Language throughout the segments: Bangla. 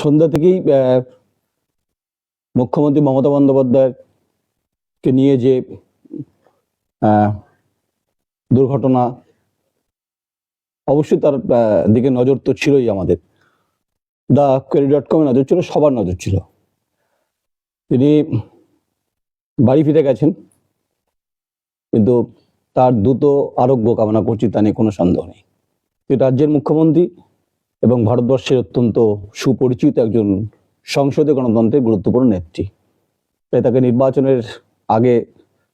সন্ধ্যা থেকেই মুখ্যমন্ত্রী মমতা বন্দ্যোপাধ্যায়কে নিয়ে যে দুর্ঘটনা, অবশ্যই তার দিকে নজর তো ছিলই আমাদের। দ্য কোয়ারি ডট কমে নজর ছিল, সবার নজর ছিল। তিনি বাড়ি ফিরে গেছেন, কিন্তু তার দ্রুত আরোগ্য কামনা করছি, তা নিয়ে কোনো সন্দেহ নেই। রাজ্যের মুখ্যমন্ত্রী এবং ভারতবর্ষের অত্যন্ত সুপরিচিত একজন সংসদীয় গণতন্ত্রের গুরুত্বপূর্ণ নেত্রী। তাই তাকে নির্বাচনের আগে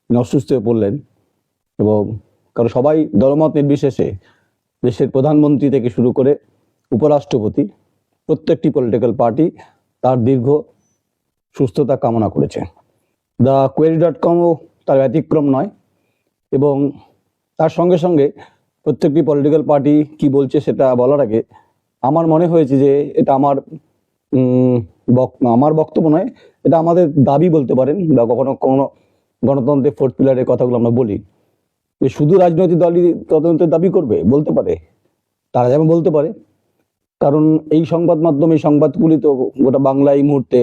তিনি অসুস্থ হয়ে পড়লেন এবং কারণ সবাই দলমত নির্বিশেষে দেশের প্রধানমন্ত্রী থেকে শুরু করে উপরাষ্ট্রপতি, প্রত্যেকটি পলিটিক্যাল পার্টি তার দীর্ঘ সুস্থতা কামনা করেছে। দ্য কোয়েরি ডট কমও তার ব্যতিক্রম নয় এবং তার সঙ্গে সঙ্গে প্রত্যেকটি পলিটিক্যাল পার্টি কি বলছে সেটা বলার আগে আমার মনে হয়েছে যে এটা আমার আমার বক্তব্য নয়, এটা আমাদের দাবি বলতে পারেন বা কখনো কোনো গণতন্ত্রের ফোর্থ পিলারের কথাগুলো আমরা বলি। যে শুধু রাজনৈতিক দলই তদন্তের দাবি করবে, বলতে পারে। তারা যেমন বলতে পারে। কারণ এই সংবাদ মাধ্যম সংবাদগুলি তো গোটা বাংলা এই মুহূর্তে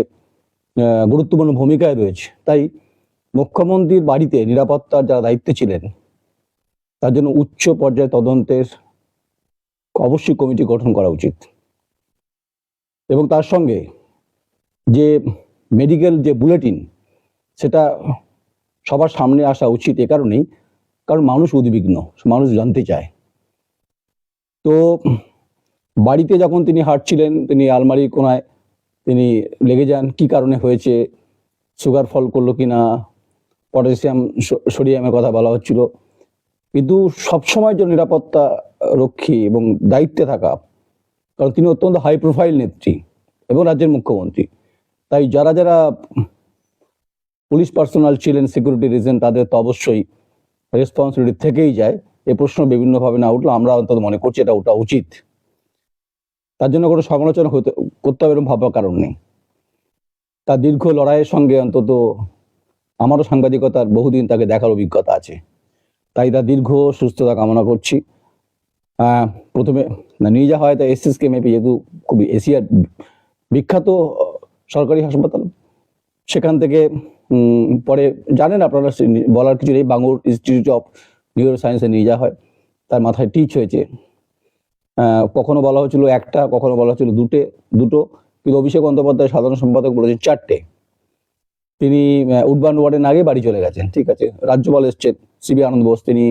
গুরুত্বপূর্ণ ভূমিকায় রয়েছে। তাই মুখ্যমন্ত্রীর বাড়িতে নিরাপত্তার যারা দায়িত্বে ছিলেন, তার জন্য উচ্চ পর্যায়ে তদন্তের অবশ্যই কমিটি গঠন করা উচিত। এবং তার সঙ্গে যে মেডিকেল যে বুলেটিন সেটা সবার সামনে আসা উচিত এ কারণেই, কারণ মানুষ উদ্বিগ্ন, মানুষ জানতে চায়। তো বাড়িতে যখন তিনি হাঁটছিলেন, তিনি আলমারির কোনায় তিনি লেগে যান, কি কারণে হয়েছে সুগার ফল করল কিনা পটাশিয়াম স- সোডিয়ামের কথা বলা হচ্ছিল কিন্তু সবসময় যে নিরাপত্তা রক্ষী এবং দায়িত্বে থাকা, কারণ তিনি অত্যন্ত হাই প্রোফাইল নেত্রী এবং রাজ্যের মুখ্যমন্ত্রী। তাই যারা যারা পুলিশ পার্সোনাল ছিলেন সিকিউরিটি রিজন তাদের তো অবশ্যই রেসপন্সিবিলিটি থেকেই যায়। এ প্রশ্ন বিভিন্নভাবে না উঠল আমরা অন্তত মনে করছি এটা ওটা উচিত। তার জন্য কোনো সমালোচনা হতে, করতে হবে এরকম ভাবার কারণ নেই। তার দীর্ঘ লড়াইয়ের সঙ্গে অন্তত আমারও সাংবাদিকতার বহুদিন তাকে দেখার অভিজ্ঞতা আছে। তাই তার দীর্ঘ সুস্থতা কামনা করছি। প্রথমে নিয়ে যাওয়া হয় তা এস এস কে মেপি, যেহেতু খুবই এশিয়ার বিখ্যাত সরকারি হাসপাতাল। সেখান থেকে পরে জানেন আপনারা বলার কিছু নেই বাঙুর ইনস্টিটিউট অফ নিউরো সায়েন্সে নিয়ে যাওয়া হয়। তার মাথায় টিচ হয়েছে। কখনো বলা হয়েছিল একটা, কখনো বলা হয়েছিল দুটে, দুটো। কিন্তু অভিষেক বন্দ্যোপাধ্যায় সাধারণ সম্পাদক বলেছেন চারটে। তিনি উডবান ওয়ার্ডের আগে বাড়ি চলে গেছেন, ঠিক আছে? রাজ্যপাল এসছেন। সিবি আনন্দ বোস, তিনি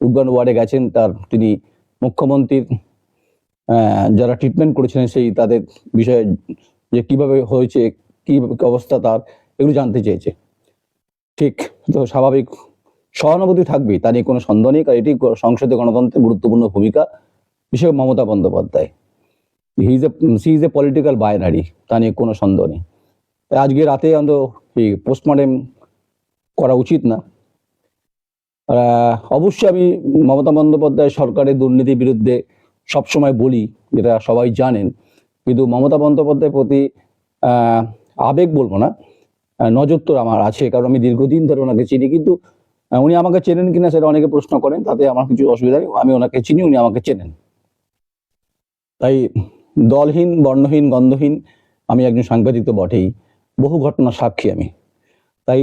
উডবান ওয়ার্ডে গেছেন, তার তিনি মুখ্যমন্ত্রীর যারা ট্রিটমেন্ট করেছিলেন সেই তাদের বিষয়ে যে কীভাবে হয়েছে, কি অবস্থা তার, এগুলো জানতে চেয়েছে। ঠিক, তো স্বাভাবিক সহানুভূতি থাকবেই, তা নিয়ে কোনো সন্দেহ নেই, কারণ এটি সংসদীয় গণতন্ত্রের গুরুত্বপূর্ণ ভূমিকা বিশেষ Mamata Bandyopadhyay. He is a C is a political binary তা নিয়ে কোনো সন্দেহ নেই। তাই আজকে রাতে অন্তত পোস্টমর্টেম করা উচিত না। অবশ্যই আমি মমতা বন্দ্যোপাধ্যায় সরকারের দুর্নীতির বিরুদ্ধে সবসময় বলি, যেটা সবাই জানেন। কিন্তু মমতা বন্দ্যোপাধ্যায়ের প্রতি আবেগ বলব না নজর তো আমার আছে, কারণ আমি দীর্ঘদিন ধরে ওনাকে চিনি। কিন্তু উনি আমাকে চেনেন কিনা সেটা অনেকে প্রশ্ন করেন, তাতে আমার কিছু অসুবিধা নেই, আমি ওনাকে চিনি, উনি আমাকে চেনেন। তাই দলহীন, বর্ণহীন, গন্ধহীন আমি একজন সাংবাদিক তো বটেই, বহু ঘটনার সাক্ষী আমি। তাই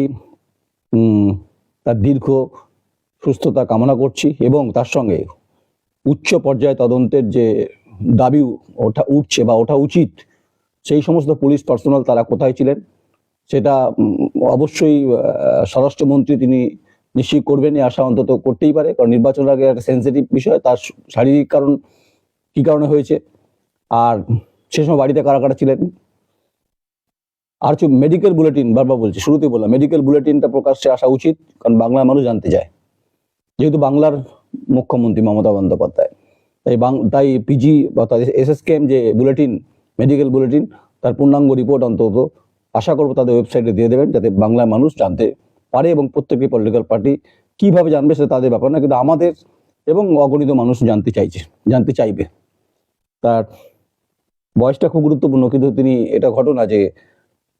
তার দীর্ঘ সুস্থতা কামনা করছি এবং তার সঙ্গে উচ্চ পর্যায়ে তদন্তের যে দাবি ওঠা উঠছে বা ওঠা উচিত, সেই সমস্ত পুলিশ পার্সোনাল তারা কোথায় ছিলেন, সেটা অবশ্যই স্বরাষ্ট্রমন্ত্রী তিনি নিশ্চিত করবেন এই আশা অন্তত করতেই পারে। কারণ নির্বাচনের আগে একটা সেন্সিটিভ বিষয়, তার শারীরিক কারণ কি কারণে হয়েছে, আর সে সময় বাড়িতে কারা কারা ছিলেন? আর হচ্ছে মেডিকেল বুলেটিন বারবার বলছি, শুরুতেই বললাম মেডিকেল বুলেটিনটা প্রকাশ্যে আসা উচিত, কারণ বাংলার মানুষ জানতে চায়। যেহেতু বাংলার মুখ্যমন্ত্রী মমতা বন্দ্যোপাধ্যায়, তাই তাই পিজি তাদের এসএসকেএম যে বুলেটিন মেডিকেল বুলেটিন, তার পূর্ণাঙ্গ রিপোর্ট অন্তত আশা করব তাদের ওয়েবসাইটে দিয়ে দেবেন যাতে বাংলার মানুষ জানতে পারে এবং প্রত্যেকটি পলিটিক্যাল পার্টি কীভাবে জানবে সেটা তাদের ব্যাপার না, কিন্তু আমাদের এবং অগণিত মানুষ জানতে চাইছে, জানতে চাইবে। তার বয়সটা খুব গুরুত্বপূর্ণ, কিন্তু তিনি এটা ঘটনা যে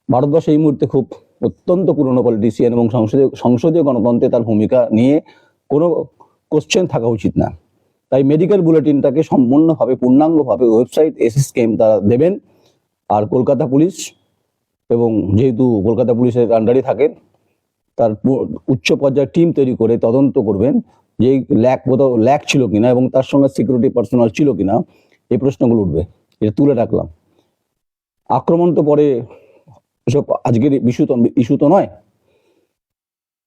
ভারতবর্ষে এই মুহূর্তে খুব অত্যন্ত পুরনো পলিটিশিয়ান এবং সংসদীয় সংসদীয় গণতন্ত্রে তার ভূমিকা নিয়ে কোনো কোশ্চেন থাকা উচিত না। তাই মেডিকেল বুলেটিনটাকে সম্পূর্ণভাবে, পূর্ণাঙ্গভাবে ওয়েবসাইট এসএসকেএম তারা দেবেন। আর কলকাতা পুলিশ এবং যেহেতু কলকাতা পুলিশের আন্ডারে থাকেন, তার উচ্চ পর্যায়ের টিম তৈরি করে তদন্ত করবেন যে ল্যাক কোথাও ল্যাক ছিল কিনা এবং তার সঙ্গে সিকিউরিটি পার্সোনাল ছিল কিনা, এই প্রশ্নগুলো উঠবে। এটা তুলে রাখলাম। আক্রমণ তো পরে, এসব আজকের ইস্যু তো ইস্যু তো নয়।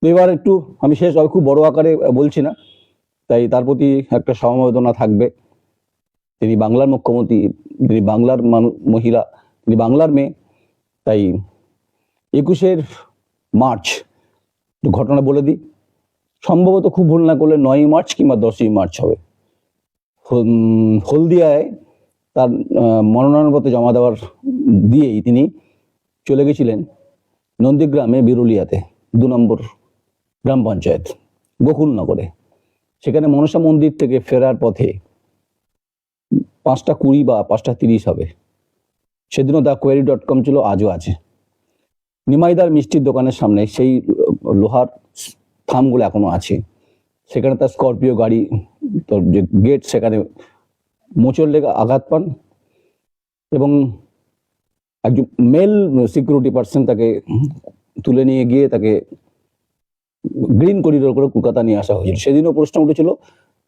তো এবার একটু আমি শেষ খুব বড় আকারে বলছি না। তাই তার প্রতি একটা সমবেদনা থাকবে। তিনি বাংলার মুখ্যমন্ত্রী, তিনি বাংলার মহিলা, তিনি বাংলার মেয়ে। তাই একুশের মার্চ ঘটনা বলে দিই। সম্ভবত খুব ভুল না করলে নয়ই মার্চ কিংবা দশই মার্চ হবে। হলদিয়ায় তার মনোনয়নপত্র জমা দেওয়ার দিয়েই তিনি চলে গেছিলেন নন্দীগ্রামে বিরুলিয়াতে, দু নম্বর গ্রাম পঞ্চায়েত গোকুলনগরে সেখানে মনসা মন্দির থেকে ফেরার পথে পাঁচটা কুড়ি বা পাঁচটা তিরিশ হবে। সেদিনও দ্য কোয়ারি ডট কম ছিল, আজও আছে। নিমাইদার মিষ্টির দোকানের সামনে সেই লোহার থামগুলো এখনও আছে। সেখানে তার স্করপিও গাড়ি, তোর যে গেট, সেখানে মোচড় লেগে আঘাত পান এবং একজন মেল সিকিউরিটি পার্সন তাকে তুলে নিয়ে গিয়ে তাকে গ্রিন করিডোর করে কলকাতা নিয়ে আসা হয়েছিল। সেদিনও প্রশ্ন উঠেছিল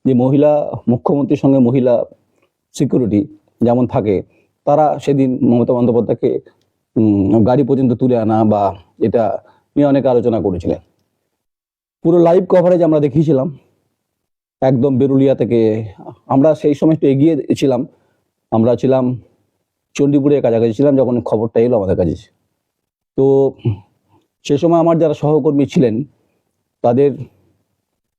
যে মহিলা, মুখ্যমন্ত্রীর সঙ্গে মহিলা সিকিউরিটি যেমন থাকে, তারা সেদিন মমতা বন্দ্যোপাধ্যায়কে গাড়ি পর্যন্ত তুলে আনা বা এটা নিয়ে অনেক আলোচনা করেছিলেন। পুরো লাইভ কভারেজ আমরা দেখিয়েছিলাম। একদম বেরুলিয়া থেকে আমরা সেই সময় একটু এগিয়ে ছিলাম। আমরা ছিলাম, চণ্ডীপুরের কাছাকাছি ছিলাম যখন খবরটা এলো আমাদের কাছে। তো সে সময় আমার যারা সহকর্মী ছিলেন তাদের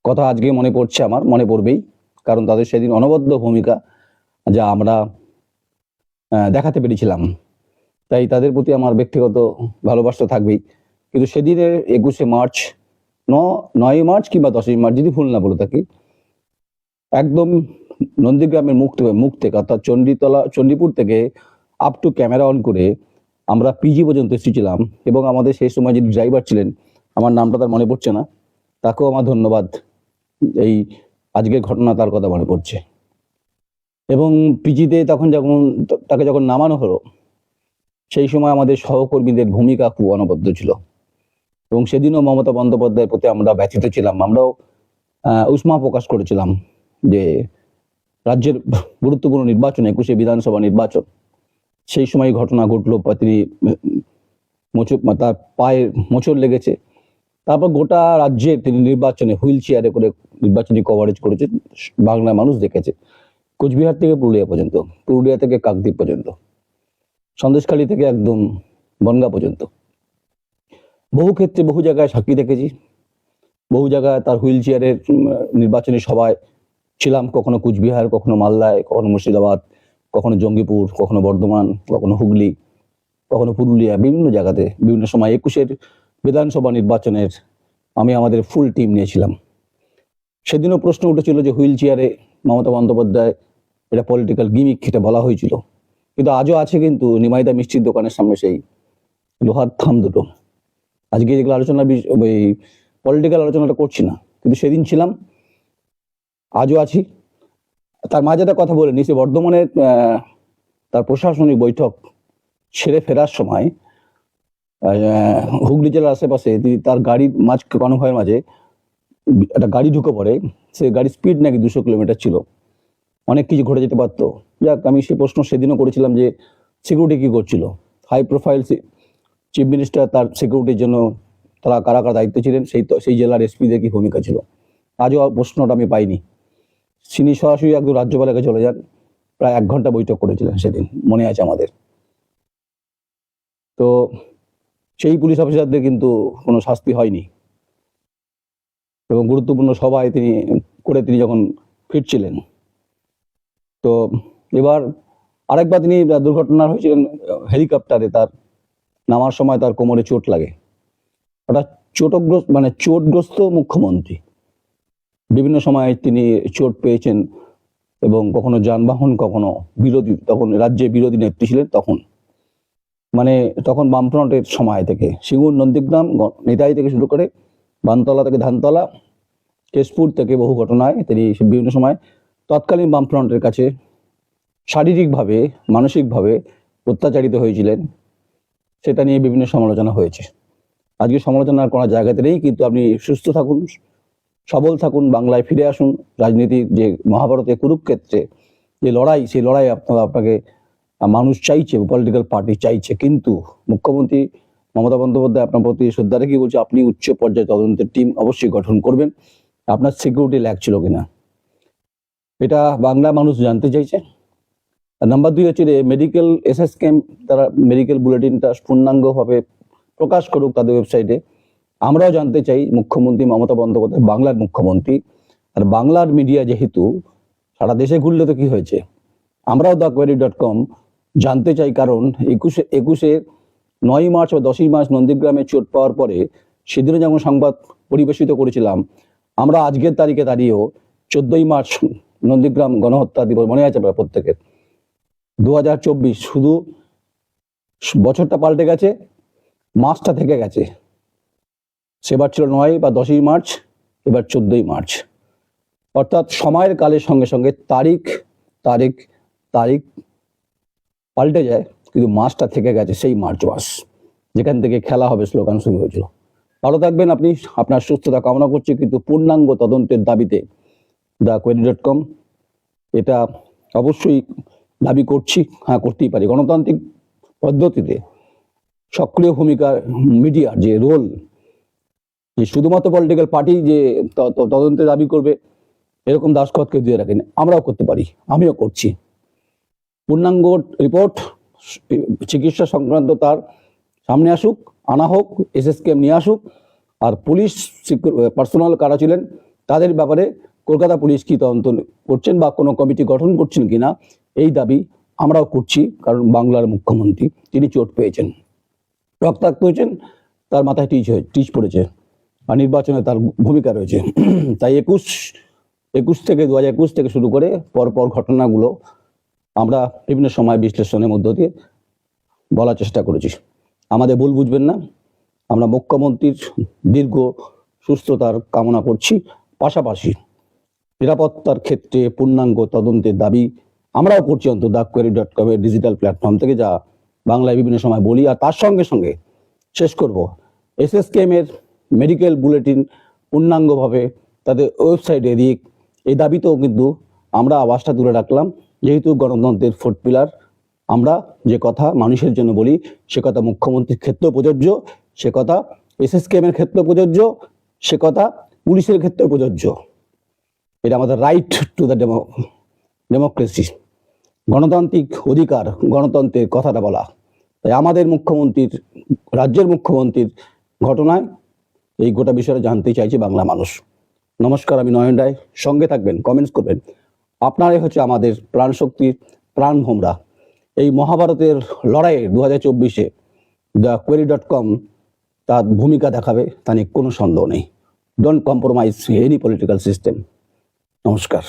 কথা আজকে মনে পড়ছে আমার, মনে পড়বেই। কারণ তাদের সেদিন অনবদ্য ভূমিকা যা আমরা দেখাতে পেরেছিলাম। তাই তাদের প্রতি আমার ব্যক্তিগত ভালোবাসা থাকবেই। কিন্তু সেদিনের একুশে মার্চ, ন নয় মার্চ কিংবা দশই মার্চ, যদি ভুল না বলে থাকি, একদম নন্দীগ্রামের মুখ থেকে মুখ থেকে অর্থাৎ চণ্ডীতলা, চণ্ডীপুর থেকে আপ টু ক্যামেরা অন করে আমরা পিজি পর্যন্ত এসেছিলাম। এবং আমাদের সেই সময় যিনি ড্রাইভার ছিলেন, আমার নামটা তার মনে পড়ছে না। তাকেও আমার ধন্যবাদ। এই আজকের ঘটনা তার কথা মনে পড়ছে। এবং পিজিতে তখন যখন তাকে যখন নামানো হলো, সেই সময় আমাদের সহকর্মীদের ভূমিকা খুব অনবদ্য ছিল। এবং সেদিনও মমতা বন্দ্যোপাধ্যায়ের প্রতি আমরা ব্যথিত ছিলাম। আমরাও উষ্মা প্রকাশ করেছিলাম যে রাজ্যের গুরুত্বপূর্ণ নির্বাচন, একুশে বিধানসভা নির্বাচন, সেই সময় ঘটনা ঘটলো, তিনি মোচর তার পায়ে মোচড় লেগেছে। তারপর গোটা রাজ্যে তিনি নির্বাচনে হুইল চেয়ারে করে নির্বাচনী কভারেজ করেছে, বাংলার মানুষ দেখেছে। কোচবিহার থেকে পুরুলিয়া পর্যন্ত, পুরুলিয়া থেকে কাকদ্বীপ পর্যন্ত, সন্দেশখালী থেকে একদম বনগা পর্যন্ত। বহু ক্ষেত্রে বহু জায়গায় সাক্ষী দেখেছি। বহু জায়গায় তার হুইল চেয়ারের নির্বাচনী সভায় ছিলাম, কখনো কুচবিহার, কখনো মালদায়, কখনো মুর্শিদাবাদ, কখনো জঙ্গিপুর, কখনো বর্ধমান, কখনো হুগলি, কখনো পুরুলিয়া, বিভিন্ন জায়গাতে, বিভিন্ন সময় একুশের বিধানসভা নির্বাচনের আমি আমাদের ফুল টিম নিয়েছিলাম। সেদিনও প্রশ্ন উঠেছিল যে হুইল চেয়ারে মমতা বন্দ্যোপাধ্যায় এটা পলিটিক্যাল গিমিক এটা বলা হয়েছিল। কিন্তু আজও আছে কিন্তু নিমাইদা মিষ্টির দোকানের সামনে সেই লোহার থাম দুটো। আজকে যেগুলো আলোচনা ওই পলিটিক্যাল আলোচনাটা করছি না কিন্তু সেদিন ছিলাম। আজও আছি। তার মাঝে একটা কথা বলে নিচে বর্ধমানে আহ, তার প্রশাসনিক বৈঠক সেরে ফেরার সময় হুগলি জেলার আশেপাশে তিনি তার গাড়ির মাঝ, কনভয়ের মাঝে একটা গাড়ি ঢুকে পড়ে, সে গাড়ির স্পিড নাকি দুশো কিলোমিটার ছিল। অনেক কিছু ঘটে যেতে পারতো। যাক, আমি সে প্রশ্ন সেদিনও করেছিলাম যে সিকিউরিটি কী করছিল? হাই প্রোফাইল চিফ মিনিস্টার তার সিকিউরিটির জন্য তারা কারা কারা দায়িত্ব ছিলেন, সেই তো- সেই জেলার এসপিদের কি ভূমিকা ছিল? আজও প্রশ্নটা আমি পাইনি। তিনি সরাসরি একদম রাজ্যপালের কাছে চলে যান। প্রায় এক ঘণ্টা বৈঠক করেছিলেন সেদিন। মনে আছে আমাদের। তো সেই পুলিশ অফিসারদের কিন্তু কোনো শাস্তি হয়নি। এবং গুরুত্বপূর্ণ সভায় তিনি, করে তিনি যখন ফিরছিলেন। তো এবার আরেকবার তিনি দুর্ঘটনা হয়েছিলেন, হেলিকপ্টারে তার নামার সময় তার কোমরে চোট লাগে। ওটা চোটগ্রস্ত মানে চোটগ্রস্ত মুখ্যমন্ত্রী। বিভিন্ন সময় তিনি চোট পেয়েছেন এবং কখনো যানবাহন, কখনো বিরোধী, তখন রাজ্যে বিরোধী নেত্রী ছিলেন তখন। মানে তখন বামফ্রন্টের সময় থেকে সিঙ্গুর নন্দীগ্রাম নেতাজি থেকে শুরু করে বানতলা থেকে ধানতলা, কেশপুর থেকে বহু ঘটনায় তিনি বিভিন্ন সময় তৎকালীন বামফ্রন্টের কাছে শারীরিকভাবে, মানসিকভাবে অত্যাচারিত হয়েছিলেন। সেটা নিয়ে বিভিন্ন সমালোচনা হয়েছে। আজকে সমালোচনা করার জায়গাতে নেই, কিন্তু আপনি সুস্থ থাকুন, সবল থাকুন, বাংলায় ফিরে আসুন। রাজনীতির যে মহাভারতের কুরুক্ষেত্রে যে লড়াই, সেই লড়াই আপনার, আপনাকে মানুষ চাইছে পলিটিক্যাল পার্টি চাইছে, কিন্তু মুখ্যমন্ত্রী মমতা বন্দ্যোপাধ্যায় আপনার প্রতি শ্রদ্ধা রেখে বলছে, আপনি উচ্চ পর্যায়ে তদন্তের টিম অবশ্যই গঠন করবেন। আপনার সিকিউরিটি ল্যাক ছিল কিনা? এটা বাংলা মানুষ জানতে চাইছে। নাম্বার দুই হচ্ছে মেডিকেল এসএস ক্যাম্প তারা মেডিকেল বুলেটিনটা পূর্ণাঙ্গভাবে প্রকাশ করুক তাদের ওয়েবসাইটে আমরাও জানতে চাই, মুখ্যমন্ত্রী মমতা বন্দ্যোপাধ্যায় বাংলার মুখ্যমন্ত্রী। আর বাংলার মিডিয়া যেহেতু, সারা দেশে ঘুরলে তো কি হয়েছে? আমরাও দ্য কোয়ারি ডট কম জানতে চাই কারণ একুশে একুশে নয় মার্চ বা দশই মার্চ নন্দীগ্রামে চোট পাওয়ার পরে সেদিনও যেমন সংবাদ পরিবেশিত করেছিলাম, আমরা আজকের তারিখে দাঁড়িয়েও চোদ্দই মার্চ নন্দীগ্রাম গণহত্যা দিবস মনে আছে আপনার প্রত্যেকের? দু হাজার চব্বিশ, শুধু বছরটা পাল্টে গেছে, মাসটা থেকে গেছে। সেবার ছিল নয় বা দশই মার্চ, এবার চোদ্দই মার্চ। অর্থাৎ সময়ের কালের সঙ্গে সঙ্গে তারিখ তারিখ তারিখ পাল্টে যায়, কিন্তু মাসটা থেকে গেছে সেই মার্চ মাস যেখান থেকে খেলা হবে স্লোগান শুরু হয়েছিল। ভালো থাকবেন আপনি, আপনার সুস্থতা কামনা করছি, কিন্তু পূর্ণাঙ্গ তদন্তের দাবিতে দ্য কোয়েরি ডট কম এটা অবশ্যই দাবি করছি হ্যাঁ করতেই পারি। গণতান্ত্রিক পদ্ধতিতে সক্রিয় ভূমিকা মিডিয়ার যে রোল যে শুধুমাত্র পলিটিক্যাল পার্টি যে ত- ত- তদন্তের দাবি করবে, এরকম দাসখতকে দিয়ে রাখেন। আমরাও করতে পারি, আমিও করছি। পূর্ণাঙ্গ রিপোর্ট চিকিৎসা সংক্রান্ত তার সামনে আসুক, আনা হোক এসএসকেএম নিয়ে আসুক, আর পুলিশ পার্সোনাল কারা ছিলেন, তাদের ব্যাপারে কলকাতা পুলিশ কি তদন্ত করছেন বা কোনো কমিটি গঠন করছেন কিনা, এই দাবি আমরাও করছি, কারণ বাংলার মুখ্যমন্ত্রী, তিনি চোট পেয়েছেন। রক্তাক্ত হয়েছেন, তার মাথায় টিচ হয়ে, টিচ পড়েছে, আর নির্বাচনে তার ভূমিকা রয়েছে। তাই একুশ একুশ থেকে, দু হাজার একুশ থেকে শুরু করে পরপর ঘটনাগুলো আমরা বিভিন্ন সময় বিশ্লেষণের মধ্য দিয়ে বলার চেষ্টা করেছি। আমাদের ভুল বুঝবেন না। আমরা মুখ্যমন্ত্রীর দীর্ঘ সুস্থতার কামনা করছি। পাশাপাশি নিরাপত্তার ক্ষেত্রে পূর্ণাঙ্গ তদন্তের দাবি আমরাও করছি অন্তত ডাক কোয়ারি ডট কমের ডিজিটাল প্ল্যাটফর্ম থেকে যা বাংলায় বিভিন্ন সময় বলি। আর তার সঙ্গে সঙ্গে শেষ করব। এসএসকেএম এর মেডিকেল বুলেটিন পূর্ণাঙ্গভাবে তাদের ওয়েবসাইটে দিক এই দাবিতেও কিন্তু আমরা আওয়াজটা তুলে রাখলাম। যেহেতু গণতন্ত্রের ফোর্থ পিলার আমরা যে কথা মানুষের জন্য বলি, সে কথা মুখ্যমন্ত্রীর ক্ষেত্রেও প্রযোজ্য, সে কথা এসএসকেএম এর ক্ষেত্রেও প্রযোজ্য, সে কথা পুলিশের ক্ষেত্রেও প্রযোজ্য। এটা আমাদের right to the demo democracy গণতান্ত্রিক অধিকার, গণতন্ত্রের কথাটা বলা। তাই আমাদের মুখ্যমন্ত্রীর, রাজ্যের মুখ্যমন্ত্রীর ঘটনায় এই গোটা বিষয়ে জানতে চাইছে বাংলা মানুষ। নমস্কার, আমি নয়ন রায়। সঙ্গে থাকবেন কমেন্টস করবেন। আপনারাই হচ্ছে আমাদের প্রাণশক্তির প্রাণ ভোমরা। এই মহাভারতের লড়াইয়ে দু হাজার চব্বিশে দ্য কোয়েরি ডট কম তার ভূমিকা দেখাবে, তা নিয়ে কোনো সন্দেহ নেই। Don't compromise any political system নমস্কার।